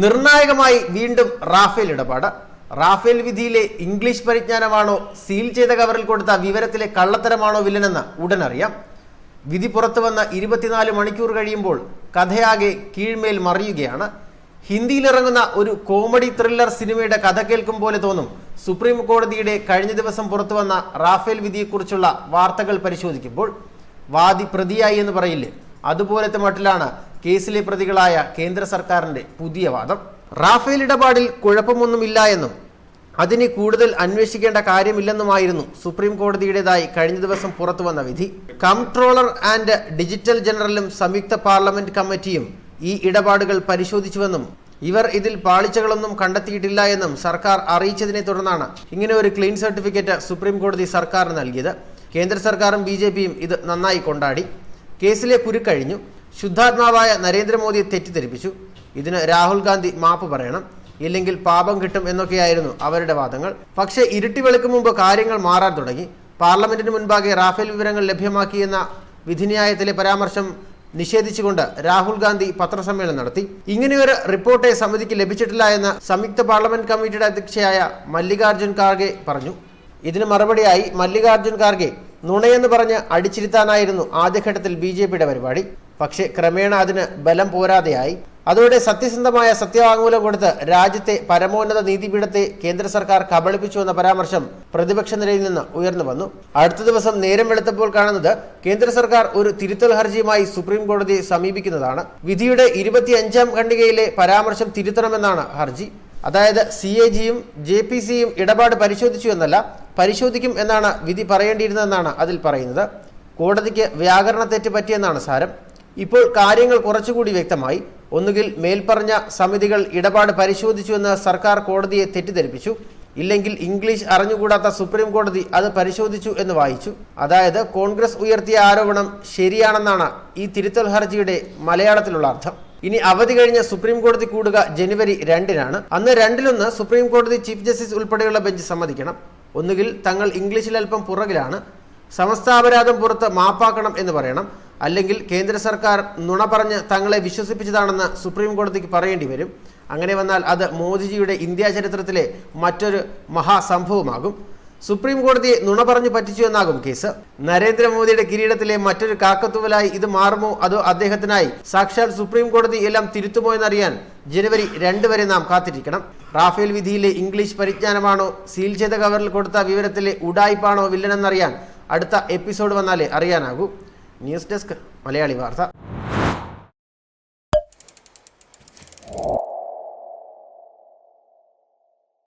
നിർണായകമായി വീണ്ടും റാഫേൽ ഇടപാട്. റാഫേൽ വിധിയിലെ ഇംഗ്ലീഷ് പരിജ്ഞാനമാണോ സീൽ ചെയ്ത കവറിൽ കൊടുത്ത വിവരത്തിലെ കള്ളത്തരമാണോ വില്ലനെന്ന് ഉടൻ അറിയാം വിധി പുറത്തു വന്ന ഇരുപത്തിനാല് മണിക്കൂർ കഴിയുമ്പോൾ കഥയാകെ കീഴ്മേൽ മറിയുകയാണ്. ഹിന്ദിയിലിറങ്ങുന്ന ഒരു കോമഡി ത്രില്ലർ സിനിമയുടെ കഥ കേൾക്കും പോലെ തോന്നും സുപ്രീം കോടതിയുടെ കഴിഞ്ഞ ദിവസം പുറത്തു വന്ന റാഫേൽ വിധിയെക്കുറിച്ചുള്ള വാർത്തകൾ പരിശോധിക്കുമ്പോൾ വാദി പ്രതിയായി എന്ന് പറയില്ലേ? അതുപോലത്തെ മട്ടിലാണ് കേസിലെ പ്രതികളായ കേന്ദ്ര സർക്കാരിന്റെ പുതിയ വാദം. റാഫേൽ ഇടപാടിൽ കുഴപ്പമൊന്നുമില്ല എന്നും അതിന് കൂടുതൽ അന്വേഷിക്കേണ്ട കാര്യമില്ലെന്നുമായിരുന്നു സുപ്രീം കോടതിയുടേതായി കഴിഞ്ഞ ദിവസം പുറത്തു വന്ന വിധി. കംട്രോളർ ആൻഡ് ഡിജിറ്റൽ ജനറലും സംയുക്ത പാർലമെന്റ് കമ്മിറ്റിയും ഈ ഇടപാടുകൾ പരിശോധിച്ചുവെന്നും ഇവർ ഇതിൽ പാളിച്ചകളൊന്നും കണ്ടെത്തിയിട്ടില്ല എന്നും സർക്കാർ അറിയിച്ചതിനെ തുടർന്നാണ് ഇങ്ങനെ ഒരു ക്ലീൻ സർട്ടിഫിക്കറ്റ് സുപ്രീം കോടതി സർക്കാരിന് നൽകിയത്. കേന്ദ്ര സർക്കാരും ബി ഇത് നന്നായി കൊണ്ടാടി. കേസിലെ കുരുക്കഴിഞ്ഞു ശുദ്ധാത്മാവായ നരേന്ദ്രമോദിയെ തെറ്റിദ്ധരിപ്പിച്ചു. ഇതിന് രാഹുൽ ഗാന്ധി മാപ്പ് പറയണം. ഇല്ലെങ്കിൽ പാപം കിട്ടും എന്നൊക്കെയായിരുന്നു അവരുടെ വാദങ്ങൾ. പക്ഷേ ഇരുട്ടി വെളുക്കും മുമ്പ് കാര്യങ്ങൾ മാറാൻ തുടങ്ങി. പാർലമെന്റിന് മുൻപാകെ റാഫേൽ വിവരങ്ങൾ ലഭ്യമാക്കിയെന്ന വിധിന്യായത്തിലെ പരാമർശം നിഷേധിച്ചുകൊണ്ട് രാഹുൽ ഗാന്ധി പത്രസമ്മേളനം നടത്തി. ഇങ്ങനെയൊരു റിപ്പോർട്ടേ സമിതിക്ക് ലഭിച്ചിട്ടില്ല എന്ന് സംയുക്ത പാർലമെന്റ് കമ്മിറ്റിയുടെ അധ്യക്ഷയായ മല്ലികാർജുൻ ഖാർഗെ പറഞ്ഞു. ഇതിന് മറുപടിയായി മല്ലികാർജുൻ ഖാർഗെ നുണയെന്ന് പറഞ്ഞ് അടിച്ചിരുത്താനായിരുന്നു ആദ്യഘട്ടത്തിൽ ബി ജെ പിയുടെ പരിപാടി. പക്ഷേ ക്രമേണ അതിന് ബലം പോരാതെയായി. അതോടെ സത്യസന്ധമായ സത്യവാങ്മൂലം കൊടുത്ത് രാജ്യത്തെ പരമോന്നത നീതിപീഠത്തെ കേന്ദ്ര സർക്കാർ കബളിപ്പിച്ചു എന്ന പരാമർശം പ്രതിപക്ഷ നിരയിൽ നിന്ന് ഉയർന്നു വന്നു. അടുത്ത ദിവസം നേരം വെളുത്തപ്പോൾ കാണുന്നത് കേന്ദ്ര സർക്കാർ ഒരു തിരുത്തൽ ഹർജിയുമായി സുപ്രീം കോടതിയെ സമീപിക്കുന്നതാണ്. വിധിയുടെ ഇരുപത്തിയഞ്ചാം ഖണ്ഡികയിലെ പരാമർശം തിരുത്തണമെന്നാണ് ഹർജി. അതായത് സി എ ജിയും ജെ പി സിയും ഇടപാട് പരിശോധിച്ചു എന്നല്ല പരിശോധിക്കും എന്നാണ് വിധി പറയേണ്ടിയിരുന്നതെന്നാണ് അതിൽ പറയുന്നത്. കോടതിക്ക് വ്യാകരണ തെറ്റ് പറ്റിയെന്നാണ് സാരം. ഇപ്പോൾ കാര്യങ്ങൾ കുറച്ചുകൂടി വ്യക്തമായി. ഒന്നുകിൽ മേൽപ്പറഞ്ഞ സമിതികൾ ഇടപാട് പരിശോധിച്ചുവെന്ന് സർക്കാർ കോടതിയെ തെറ്റിദ്ധരിപ്പിച്ചു. ഇല്ലെങ്കിൽ ഇംഗ്ലീഷ് അറിഞ്ഞുകൂടാത്ത സുപ്രീം കോടതി അത് പരിശോധിച്ചു എന്ന് വായിച്ചു. അതായത് കോൺഗ്രസ് ഉയർത്തിയ ആരോപണം ശരിയാണെന്നാണ് ഈ തിരുത്തൽ ഹർജിയുടെ മലയാളത്തിലുള്ള അർത്ഥം. ഇനി അവധി കഴിഞ്ഞ സുപ്രീം കോടതി കൂടുക ജനുവരി രണ്ടിനാണ്. അന്ന് രണ്ടിലൊന്ന് സുപ്രീം കോടതി ചീഫ് ജസ്റ്റിസ് ഉൾപ്പെടെയുള്ള ബെഞ്ച് സമ്മതിക്കണം. ഒന്നുകിൽ തങ്ങൾ ഇംഗ്ലീഷിൽ അല്പം പുറകിലാണ് സമസ്താപരാധം പുറത്ത് മാപ്പാക്കണം എന്ന് പറയണം അല്ലെങ്കിൽ കേന്ദ്ര സർക്കാർ നുണ പറഞ്ഞ് തങ്ങളെ വിശ്വസിപ്പിച്ചതാണെന്ന് സുപ്രീം കോടതിക്ക് പറയേണ്ടി വരും. അങ്ങനെ വന്നാൽ അത് മോദിജിയുടെ ഇന്ത്യാ ചരിത്രത്തിലെ മറ്റൊരു മഹാസംഭവമാകും. സുപ്രീം കോടതിയെ നുണ പറഞ്ഞു പറ്റിച്ചു എന്നാകും കേസ്. നരേന്ദ്രമോദിയുടെ കിരീടത്തിലെ മറ്റൊരു കാക്കത്തുവലായി ഇത് മാറുമോ? അതോ അദ്ദേഹത്തിനായി സാക്ഷാൽ സുപ്രീം കോടതി എല്ലാം തിരുത്തുമോ എന്നറിയാൻ ജനുവരി രണ്ട് വരെ നാം കാത്തിരിക്കണം. റാഫേൽ വിധിയിലെ ഇംഗ്ലീഷ് പരിജ്ഞാനമാണോ? സീൽ ചെയ്ത കവറിൽ കൊടുത്ത വിവരത്തിലെ ഉഡായിപ്പാണോ വില്ലനെന്നറിയാൻ അടുത്ത എപ്പിസോഡ് വന്നാലേ അറിയാനാകൂ. ന്യൂസ് ഡെസ്ക് മലയാളി വാർത്ത.